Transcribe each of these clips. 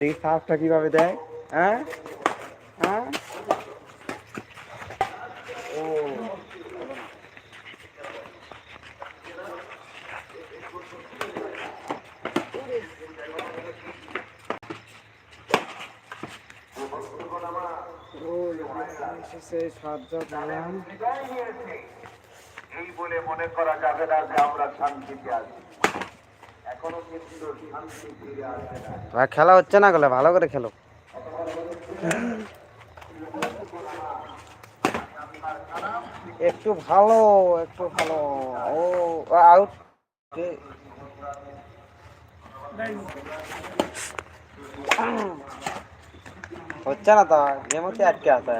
এই সাপটা কীভাবে দেয়? হ্যাঁ? হ্যাঁ? ও। এই বলে মনে করা যাবে না যে আমরা শান্তিতে আছি। খেলা হচ্ছে না গেলে, ভালো করে খেলো। একটু ভালো একটু ভালো। ও আউট হচ্ছে না তো গেমতে আটকে আছে।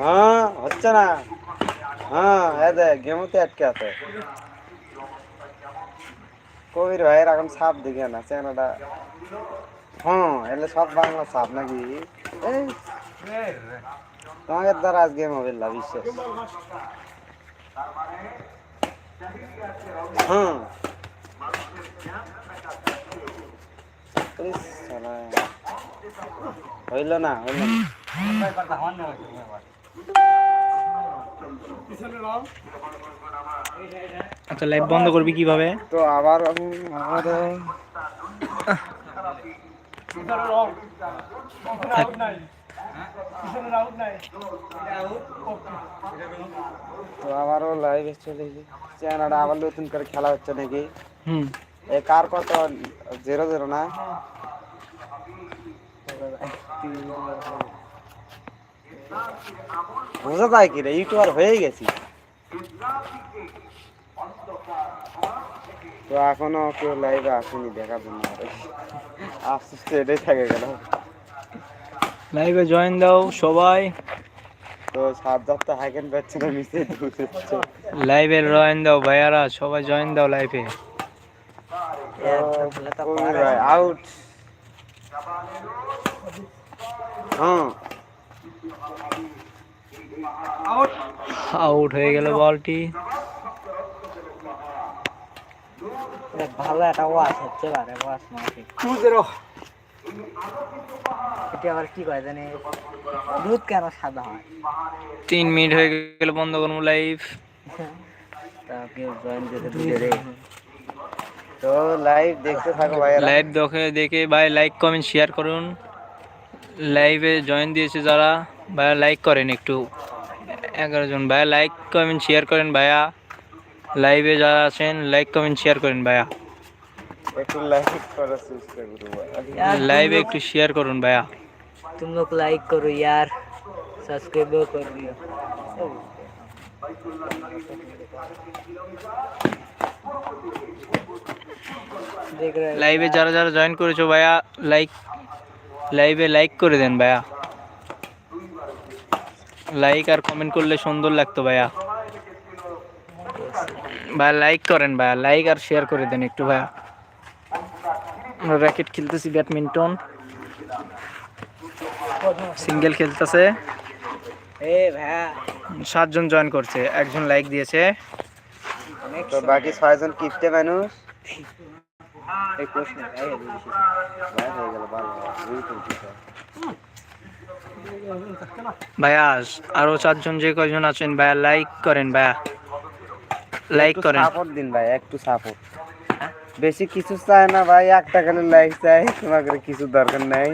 হ্যাঁ হচ্ছে না। হ্যাঁ এ দেখ গেমতে আটকে আছে। কবির ভাইয়ের এখন সাপ দিকে না চ্যানেলটা। হ্যাঁ এলে সব বাংলা সাপ নাকি? তোমাদের দ্বারা আজ গেম হবে না বিশ্বাস। ইস, হইল না হইল না। আচ্ছা লাইভ বন্ধ করবি কীভাবে? তো আবার আমি তো আবারও লাইভে চলে চ্যানেলটা আবার নতুন করে খেলা হচ্ছে নাকি? হুম। এ কার কত? জিরো জিরো না? বোঝা যায় কি রে? ইউটিউবার হয়ে গেছি। তো এখনও কেউ লাইভে আসেনি দেখার জন্য আফসোস তো এটাই থেকে গেল। লাইভে জয়েন দাও সবাই। তো সাত দপ্তাহ হাইকেন পাচ্ছে না মিশে লাইভে জয়েন দাও ভাইয়ারা সবাই জয়েন দাও লাইভে আউট হ্যাঁ। আউট হয়ে গেল বলটি। ভালো একটা ওয়াশ হচ্ছে বারে ওয়াশ মারছে এটা আবার কি কয় জানি? দুধ কেন সাদা হয়? তিন মিনিট হয়ে গেল বন্ধ করব লাইভ তো লাইভ দেখতে থাকো ভাই লাইভ দেখে দেখে ভাই লাইক কমেন্ট শেয়ার করুন। লাইভে জয়েন দিয়েছে যারা। ভাইয়া লাইক করেন একটু এগারো জন ভাইয়া লাইক কমেন্ট শেয়ার করেন ভাইয়া লাইভে যারা আছেন লাইক কমেন্ট শেয়ার করেন ভাইয়া একটু লাইক করার চেষ্টা করবো यार লাইভে একটু শেয়ার করুন ভাইয়া तुम लोग लाइक करो यार सब्सक्राइब कर दियो देख रहे हो লাইভে যারা যারা জয়েন করেছো ভাইয়া লাইক লাইভে লাইক করে দেন ভাইয়া লাইক আর কমেন্ট করলে সুন্দর লাগতো ভাইয়া। ভাই লাইক করেন ভাইয়া। লাইক আর শেয়ার করে দেন একটু ভাইয়া। আমরা র্যাকেট খেলতেছি ব্যাডমিন্টন সিঙ্গেল খেলতেছে। সাতজন জয়েন করছে। একজন লাইক দিয়েছে। তো বাকি ছয়জন কিপটে মানুষ। এই প্রশ্ন ভাইয়া আরও চারজন যে কয়জন আছেন ভাইয়া লাইক করেন ভাইয়া। লাইক করেন। সাপোর্ট দিন ভাই একটু সাপোর্ট বেশি কিছু চায় না ভাই একটা করে লাইক চাই তোমার কিছু দরকার নাই।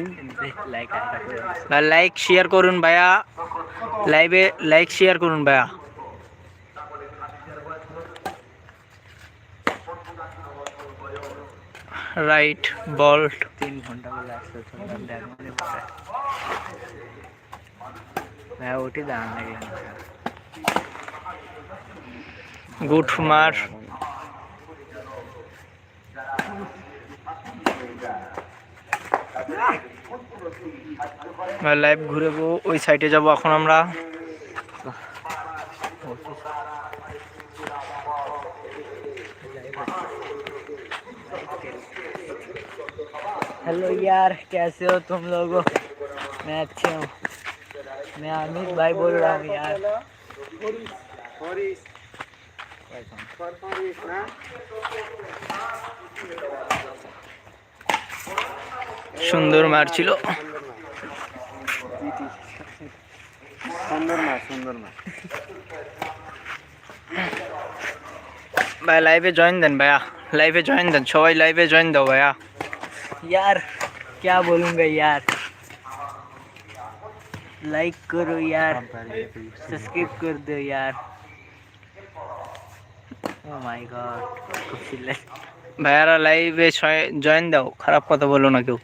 লাইক শেয়ার করুন ভাইয়া। লাইভে লাইক শেয়ার করুন ভাইয়া। রাইট বল্ট তিন ঘণ্টা বলে আসলে হ্যাঁ ওটি দাঁড়ান লাগে গুড মার। লাইভ ঘুরে ওই সাইডে যাব এখন আমরা। हेलो यार, कैसे हो तुम लोगों? मैं अच्छे हूँ। मैं अमित भाई बोल रहा हूँ यार। सुंदर मार चिलो। सुंदर मार सुंदर मार भाई लाइफ जॉइन दें भैया। लाइफ जॉइन दें सबाई लाइफ जॉइन दो भैया। यार क्या बोलूँगा यार लाइक करो यार सब्सक्राइब कर दो यार ओ माय गॉड खुशी लग ভাইয়ারা লাইভে জয়েন দাও খারাপ কথা বলো না কেউ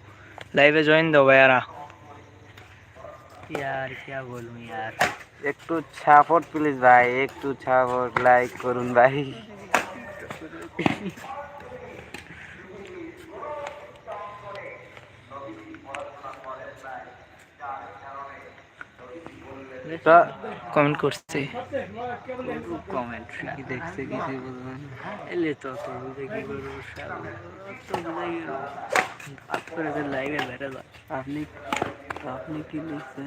লাইভে জয়েন দাও ভাইয়ারা यार क्या बोलूँ यार একটু সাপোর্ট প্লিজ ভাই একটু সাপোর্ট লাইক করুন ভাই এটা কমেন্ট করছে। কমেন্ট কি দেখছে কিছু বুঝবেন এলে তো তো বুঝে কি করব তো বুঝে গেল আপনার লাইভে বেড়ে যায় আপনি আপনি কি লিখছেন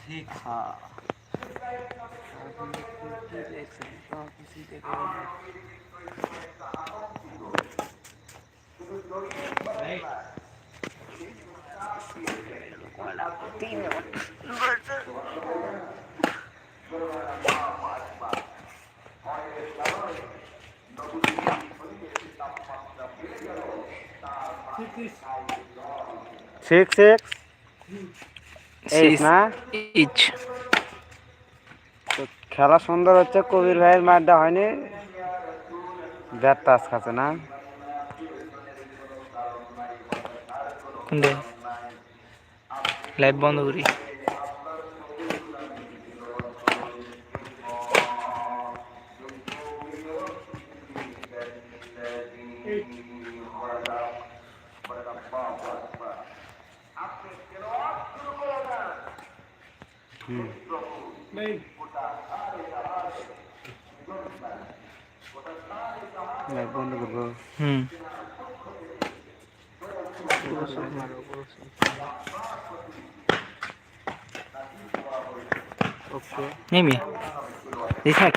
শেখা। সিক্স সিক্স এইট না ইচ তো খেলা সুন্দর হচ্ছে কবির ভাইয়ের মারটা হয়নি। ব্যাট টাচ খাচ্ছে না। লাইভ বন্ধ করি। লাইভ বন্ধ করব হুম। ওকে নেই মিয়া এই থাক